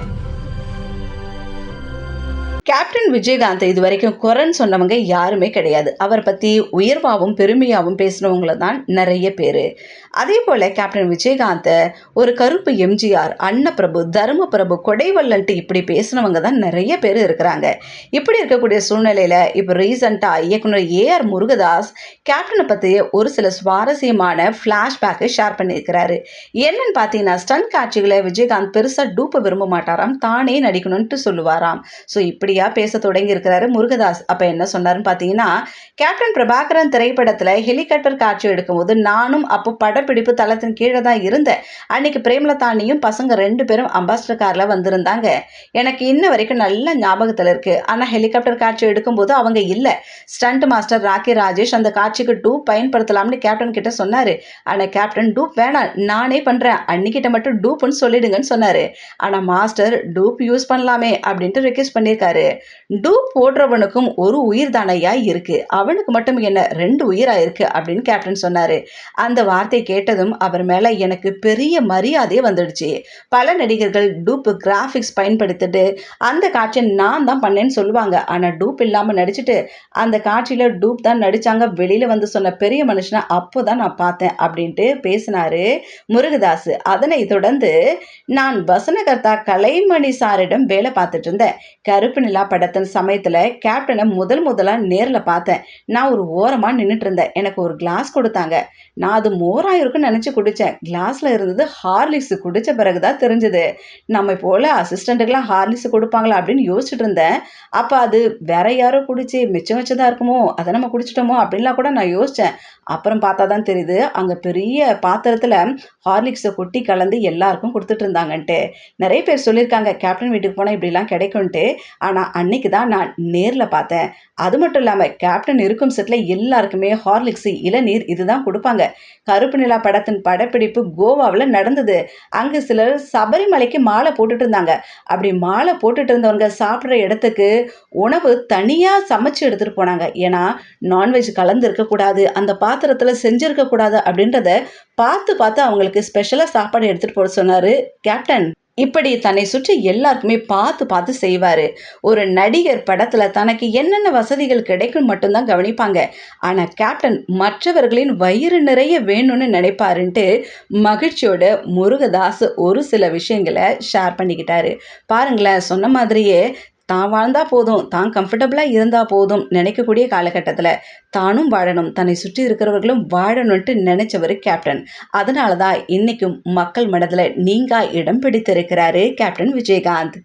Thank you. Captain Vijayakanth இது வரைக்கும் Curran சொன்னவங்க யாருமே கிடையாது. அவரை பற்றி உயர்வாகவும் பெருமையாகவும் பேசினவங்கள தான் நிறைய பேர். அதே போல் கேப்டன் விஜயகாந்தை ஒரு கருப்பு எம்ஜிஆர் அன்னப்பிரபு தருமபிரபு கொடைவல்லன்ட்டு இப்படி பேசினவங்க தான் நிறைய பேர் இருக்கிறாங்க. இப்படி இருக்கக்கூடிய சூழ்நிலையில் இப்போ ரீசண்டாக இயக்குனர் ஏஆர் முருகதாஸ் கேப்டனை பற்றி ஒரு சில சுவாரஸ்யமான ஃப்ளாஷ்பேக்கை ஷேர் பண்ணியிருக்கிறாரு. என்னன்னு பார்த்தீங்கன்னா ஸ்டன் காட்சிகளை விஜயகாந்த் பெருசாக டூப்பை விரும்ப மாட்டாராம் தானே நடிக்கணும்ட்டு சொல்லுவாராம். ஸோ இப்படி இப்படியா பேச தொடங்கி இருக்கிறாரு முருகதாஸ். அப்போ என்ன சொன்னாருன்னு பார்த்தீங்கன்னா கேப்டன் பிரபாகரன் திரைப்படத்தில் ஹெலிகாப்டர் காட்சி எடுக்கும்போது நானும் அப்போ படப்பிடிப்பு தளத்தின் கீழே தான் இருந்தேன். அன்னைக்கு பிரேமலதானியும் பசங்க ரெண்டு பேரும் அம்பாஸ்டர் காரில் வந்திருந்தாங்க. எனக்கு இன்ன வரைக்கும் நல்ல ஞாபகத்தில் இருக்கு. ஆனால் ஹெலிகாப்டர் காட்சி எடுக்கும்போது அவங்க இல்லை. ஸ்டண்ட் மாஸ்டர் ராக்கி ராஜேஷ் அந்த காட்சிக்கு டூப் பயன்படுத்தலாம்னு கேப்டன் கிட்ட சொன்னார். ஆனால் கேப்டன் டூப் வேணாம் நானே பண்ணுறேன் அன்னிக்கிட்ட மட்டும் டூப்னு சொல்லிடுங்கன்னு சொன்னார். ஆனால் மாஸ்டர் டூப் யூஸ் பண்ணலாமே அப்படின்ட்டு ரெக்வெஸ்ட் பண்ணியிருக்காரு டூப் போடுறவனுக்கும் ஒரு உயிர் தானையா இருக்கு. அவனுக்கு மட்டும் என்ன ரெண்டு உயிரா இருக்கு? அப்படின்னு கேப்டன் சொன்னாரு. அந்த வார்த்தை கேட்டதும் அவர் மேல எனக்கு பெரிய மரியாதையே வந்துடுச்சு. பல நடிகர்கள் டூப் கிராஃபிக்ஸ் பயன்படுத்திட்டு அந்த காட்சியை நான் தான் பண்ணேன்னு சொல்லுவாங்க. ஆனா டூப் இல்லாம நடிச்சுட்டு அந்த காட்சியில டூப் தான் நடிச்சாங்க. வெளியில வந்து சொன்ன பெரிய மனுஷனை அப்போதான் நான் பார்த்தேன். அப்படின்ட்டு பேசினாரு முருகதாஸ் அதனை தொடர்ந்து நான் வசனகர்த்தா கலைமணி சாரிடம் வேலை பார்த்துட்டு இருந்தேன். கருப்பு இல்லா படத்தின் சமயத்தில் கேப்டனை முதல் முதலாக நேரில் பார்த்தேன். நான் ஒரு ஓரமாக நின்றுட்டு இருந்தேன் எனக்கு ஒரு கிளாஸ் கொடுத்தாங்க. நான் அது மோராக இருக்குன்னு நினச்சி குடித்தேன் கிளாஸில் இருந்தது ஹார்லிக்ஸ் குடித்த பிறகு தான் தெரிஞ்சது. நம்ம போல் அசிஸ்டண்ட்டுக்கெலாம் ஹார்லிக்ஸ் கொடுப்பாங்களா அப்படின்னு யோசிச்சுட்டு இருந்தேன். அப்போ அது வேற யாரோ குடிச்சு மிச்சம் வச்சதாக இருக்குமோ அதை நம்ம குடிச்சிட்டோமோ அப்படின்லாம் கூட நான் யோசித்தேன் அப்புறம் பார்த்தா தான் தெரியுது அங்கே பெரிய பாத்திரத்தில் ஹார்லிக்ஸை கொட்டி கலந்து எல்லாருக்கும் கொடுத்துட்டு இருந்தாங்கன்ட்டு. நிறைய பேர் சொல்லியிருக்காங்க கேப்டன் வீட்டுக்கு போனால் இப்படிலாம் கிடைக்கும்ன்ட்டு. ஆனால் அன்னைக்கு தான் நான் நேரில் பார்த்தேன். அது மட்டும் இல்லாமல் கேப்டன் இருக்கும் செட்டில் எல்லாருக்குமே ஹார்லிக்ஸு இளநீர் இதுதான் கொடுப்பாங்க. கருப்பு நிலா படத்தின் படப்பிடிப்பு கோவாவில் நடந்தது. அங்கே சிலர் சபரிமலைக்கு மாலை போட்டுட்டு இருந்தாங்க. அப்படி மாலை போட்டுட்டு இருந்தவங்க சாப்பிட்ற இடத்துக்கு உணவு தனியாக சமைச்சு எடுத்துகிட்டு போனாங்க. ஏன்னா நான்வெஜ் கலந்து இருக்கக்கூடாது அந்த பாத்திரத்தில் செஞ்சுருக்கக்கூடாது அப்படின்றத பார்த்து பார்த்து அவங்களுக்கு ஸ்பெஷலாக சாப்பாடு எடுத்துகிட்டு போட சொன்னார் கேப்டன் இப்படி தன்னை சுற்றி எல்லாருக்குமே பார்த்து பார்த்து செய்வார். ஒரு நடிகர் படத்தில் தனக்கு என்னென்ன வசதிகள் கிடைக்கும் மட்டும்தான் கவனிப்பாங்க. ஆனால் கேப்டன் மற்றவர்களின் வயிறு நிறைய வேணும்னு நினைப்பாருன்ட்டு மகிழ்ச்சியோட முருகதாஸ் ஒரு சில விஷயங்களை ஷேர் பண்ணிக்கிட்டாரு. பாருங்களேன் சொன்ன மாதிரியே தான் வாழ்ந்தால் போதும் தான் கம்ஃபர்டபுளாக இருந்தால் போதும் நினைக்கக்கூடிய காலகட்டத்தில் தானும் வாழணும். தன்னை சுற்றி இருக்கிறவர்களும் வாழணும்ட்டு நினைச்சவர் கேப்டன் அதனால தான் இன்றைக்கும் மக்கள் மனதில் நீங்கா இடம் பிடித்திருக்கிறாரு கேப்டன் விஜயகாந்த்.